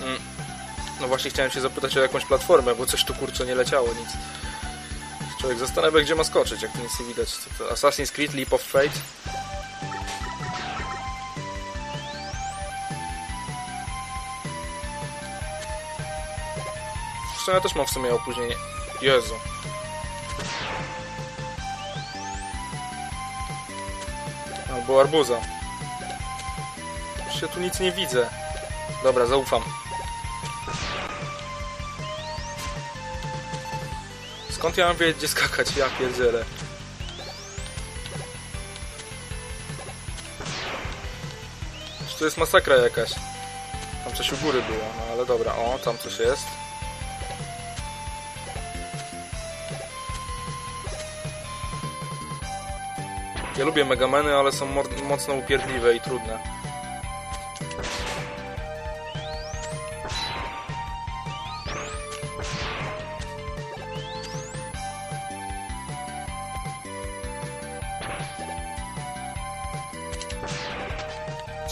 Mm. No właśnie chciałem się zapytać o jakąś platformę, bo coś tu kurczę nie leciało, nic. Człowiek zastanawia, gdzie ma skoczyć, jak tu nic nie widać. Co to? Assassin's Creed Leap of Fate? Zresztą ja też mam w sumie opóźnienie. Jezu. Albo arbuza. Już się tu nic nie widzę. Dobra, zaufam. Skąd ja mam wiedzieć, gdzie skakać? Ja pierdzielę. Czy to jest masakra jakaś? Tam coś u góry było, no ale dobra. O, tam coś jest. Ja lubię Megameny, ale są mocno upierdliwe i trudne.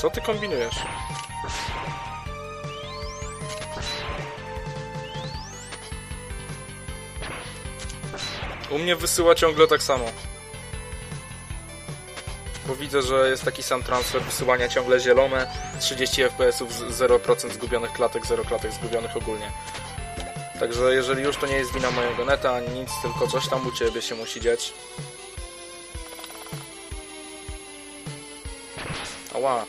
Co ty kombinujesz? U mnie wysyła ciągle tak samo. Bo widzę, że jest taki sam transfer wysyłania ciągle zielone, 30 fps, 0% zgubionych klatek, 0 klatek zgubionych ogólnie. Także jeżeli już to nie jest wina mojego neta, ani nic, tylko coś tam u Ciebie się musi dziać. Ała.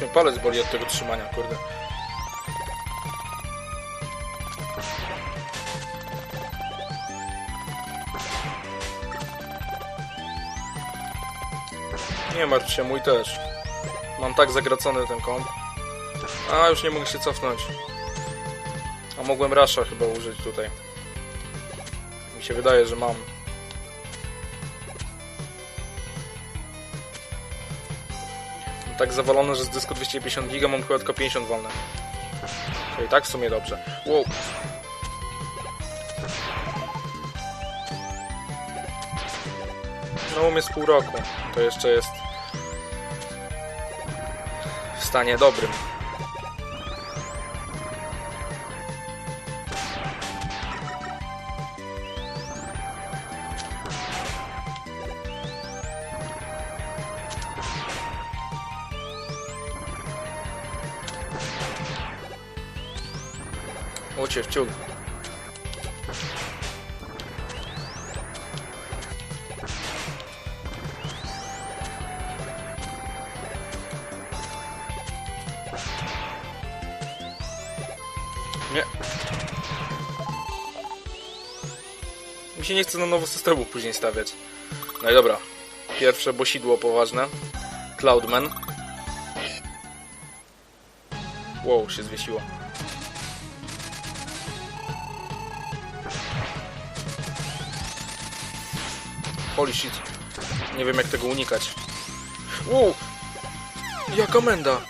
Mnie palec boli od tego trzymania, kurde. Nie martw się, mój też. Mam tak zagracony ten komp. A, już nie mogę się cofnąć. A mogłem rasza chyba użyć tutaj. Mi się wydaje, że mam. Tak zawalone, że z dysku 250 giga mam chyba tylko 50 wolne. Czyli tak w sumie dobrze. Wow. No u mnie z pół roku. To jeszcze jest w stanie dobrym. Ucie w ciul. Nie. Mi się nie chce na nowo systemu później stawiać. No i dobra. Pierwsze bosidło poważne. Cloudman. Wow, się zwiesiło. Holy shit. Nie wiem jak tego unikać. Wow! Jaka menda!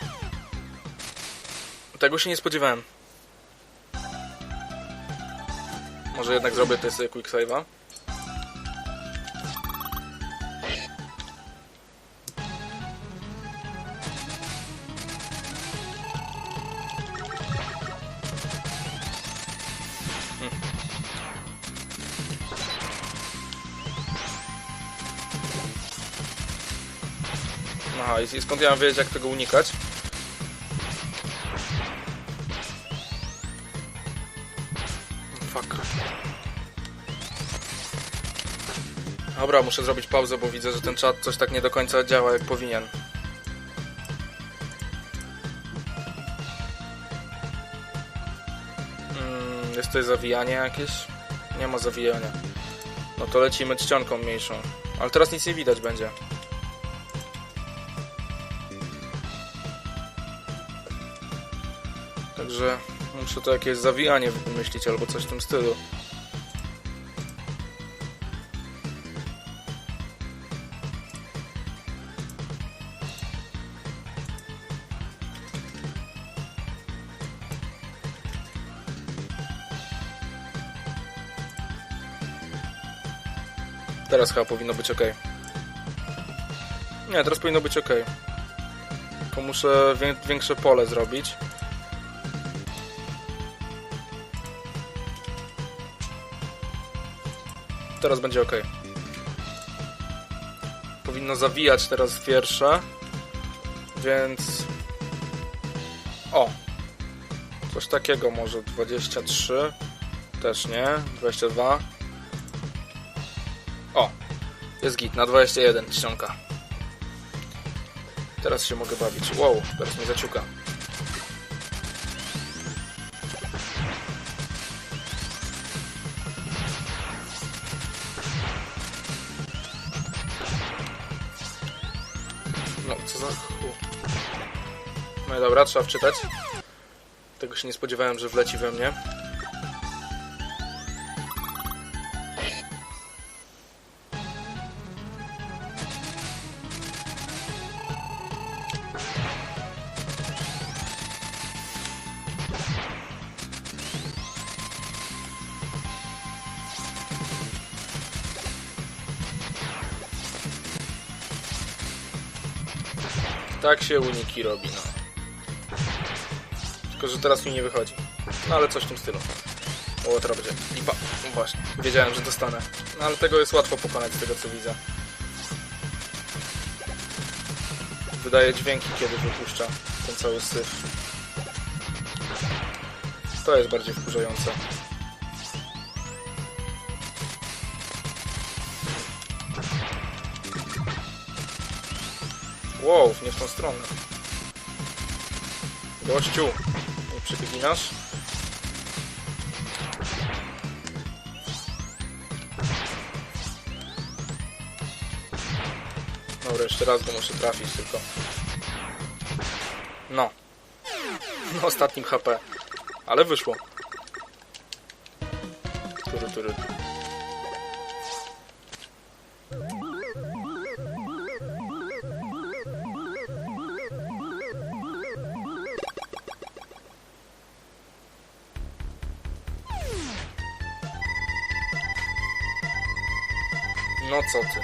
Tego się nie spodziewałem. Może jednak zrobię też sobie quick save'a. Aha, i skąd ja mam wiedzieć jak tego unikać? Fuck. Dobra, muszę zrobić pauzę, bo widzę, że ten czat coś tak nie do końca działa jak powinien. Mm, jest tutaj zawijanie jakieś? Nie ma zawijania. No to lecimy czcionką mniejszą. Ale teraz nic nie widać będzie. Także muszę to jakieś zawijanie wymyślić albo coś w tym stylu. Teraz chyba powinno być ok. Nie, teraz powinno być ok. Tylko muszę większe pole zrobić. Teraz będzie ok. Powinno zawijać teraz wiersze. Więc... O! Coś takiego może 23. Też nie. 22. O! Jest git, na 21 ściąga. Teraz się mogę bawić. Wow, teraz mnie zaciuka. Dobra, trzeba wczytać. Tego się nie spodziewałem, że wleci we mnie. Tak się uniki robi, no. Tylko, że teraz mi nie wychodzi. No ale coś w tym stylu. O, teraz będzie lipa. No właśnie, wiedziałem, że dostanę. No ale tego jest łatwo pokonać z tego, co widzę. Wydaje dźwięki, kiedy wypuszcza ten cały syf. To jest bardziej wkurzające. Wow, nie w tą stronę. Gościu, nie przebiegasz? Dobra, jeszcze raz go muszę trafić tylko. No. Na ostatnim HP. Ale wyszło. Tury, tury. No co ty?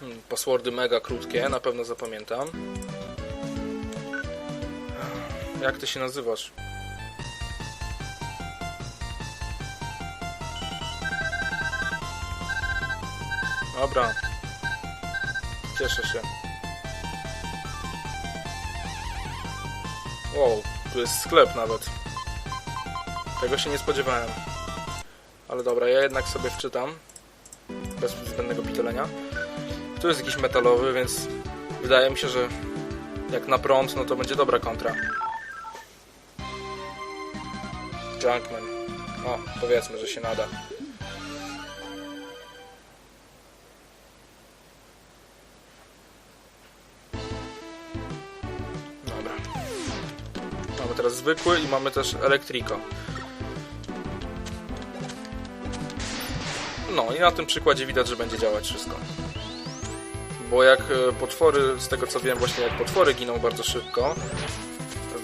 Hmm, Passwordy mega krótkie, na pewno zapamiętam. Jak ty się nazywasz? Dobra. Cieszę się. Wow, tu jest sklep nawet. Tego się nie spodziewałem. Ale dobra, ja jednak sobie wczytam. Bez zbędnego pitolenia. Tu jest jakiś metalowy, więc wydaje mi się, że jak na prąd, no to będzie dobra kontra. Junkman. O, powiedzmy, że się nada. Dobra. Mamy teraz zwykły i mamy też elektriko. No i na tym przykładzie widać, że będzie działać wszystko. Bo jak e, potwory, z tego co wiem, właśnie jak potwory giną bardzo szybko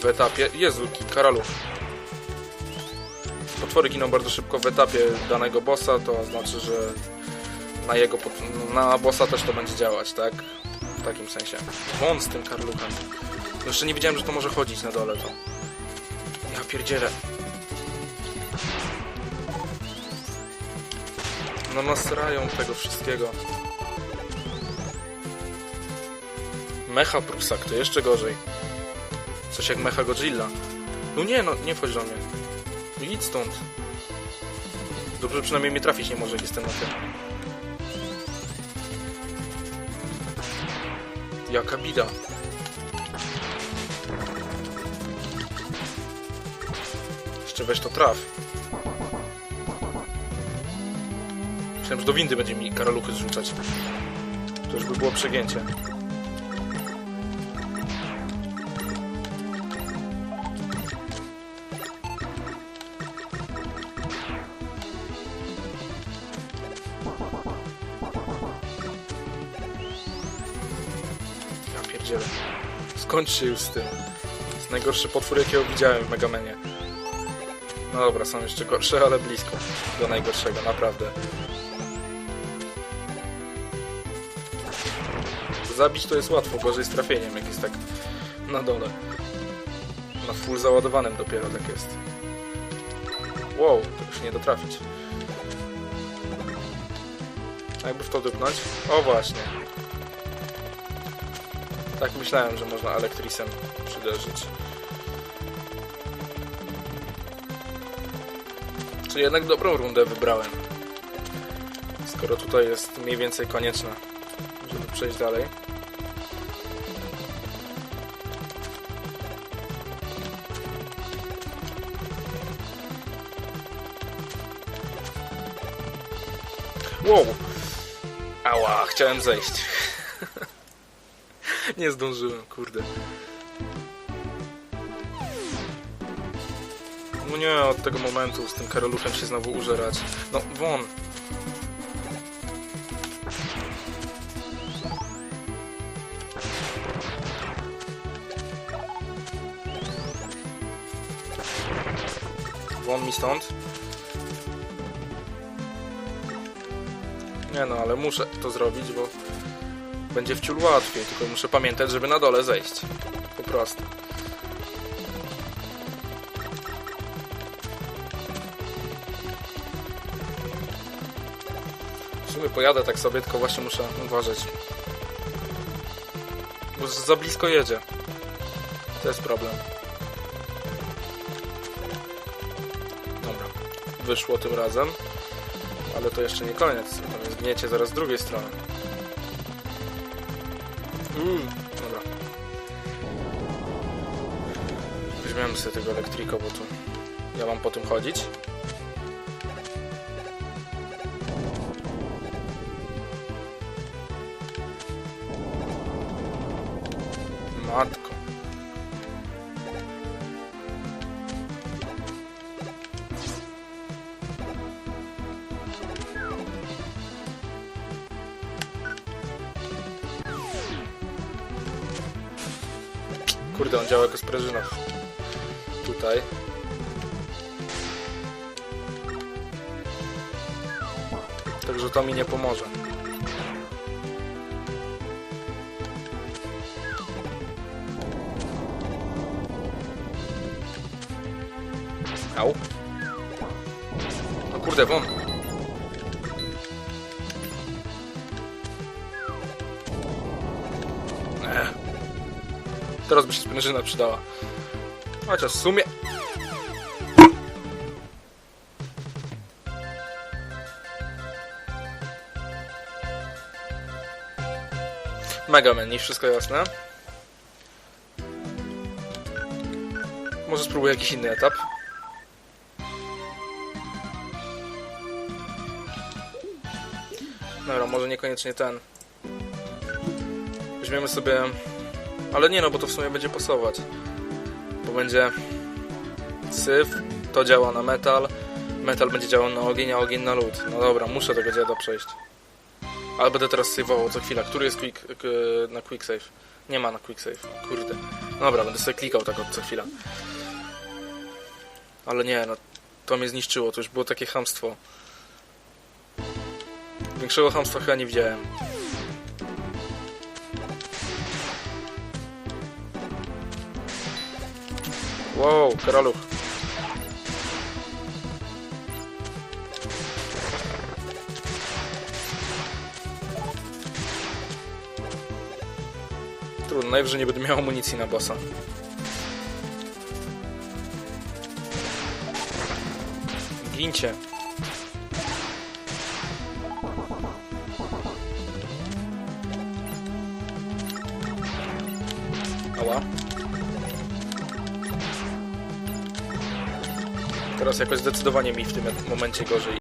w etapie... Jezu, karalu. Potwory giną bardzo szybko w etapie danego bossa, to znaczy, że na jego na bossa też to będzie działać, tak? W takim sensie. Won z tym karluchem. Jeszcze nie wiedziałem, że to może chodzić na dole to. Ja pierdzielę. No nasrają tego wszystkiego. Mecha Prusak, to jeszcze gorzej. Coś jak Mecha Godzilla. No nie, no nie wchodź do mnie. Idź stąd. Dobrze, przynajmniej mnie trafić nie może, jak jestem na tym. Jaka bida. Jeszcze weź to traf. Myślałem, że do windy będzie mi karaluchy zrzucać. To już by było przegięcie. Pierdzielę. Skończcie już z tym. To jest najgorszy potwór, jakiego widziałem w Megamenie. No dobra, są jeszcze gorsze, ale blisko do najgorszego, naprawdę. Zabić to jest łatwo, gorzej z trafieniem, jak jest tak na dole. Na full załadowanym dopiero tak jest. Wow, to już nie dotrafić. Jakby w to dupnąć? O właśnie. Tak myślałem, że można elektrisem przyderzyć. Czy jednak dobrą rundę wybrałem? Skoro tutaj jest mniej więcej konieczne, żeby przejść dalej. Wow! Ała, chciałem zejść. Nie zdążyłem, kurde. No nie, od tego momentu z tym Karoluchem się znowu użerać. No, won. Won mi stąd. Nie no, ale muszę to zrobić, bo będzie wciul łatwiej, tylko muszę pamiętać, żeby na dole zejść. Po prostu. W sumie pojadę tak sobie, tylko właśnie muszę uważać. Bo za blisko jedzie. To jest problem. Dobra. Wyszło tym razem. Ale to jeszcze nie koniec. Tam jest gniecie zaraz z drugiej strony. Uuu, dobra. Weźmiemy sobie tego elektriko, bo tu ja mam po tym chodzić. Kurde, on działa jako sprężyna. Tutaj. Także to mi nie pomoże. Au. O kurde, won. Teraz by się sprężyna przydała. Chociaż w sumie... Mega nie wszystko jasne. Może spróbuję jakiś inny etap. Dobra, może niekoniecznie ten. Weźmiemy sobie ale nie no, bo to w sumie będzie pasować. Bo będzie syf, to działa na metal, metal będzie działał na ogień, a ogień na lód. No dobra, muszę tego dziada przejść. Ale będę teraz save'ował co chwila. Który jest quick, na quick save? Nie ma na quick save. Kurde. Dobra, będę sobie klikał tak od co chwila. Ale nie, no to mnie zniszczyło. To już było takie chamstwo. Większego chamstwa chyba nie widziałem. Wow, karaluch. Trudno, najwyżej nie będę miał amunicji na bossa. Gincie. Teraz jakoś zdecydowanie mi w tym momencie gorzej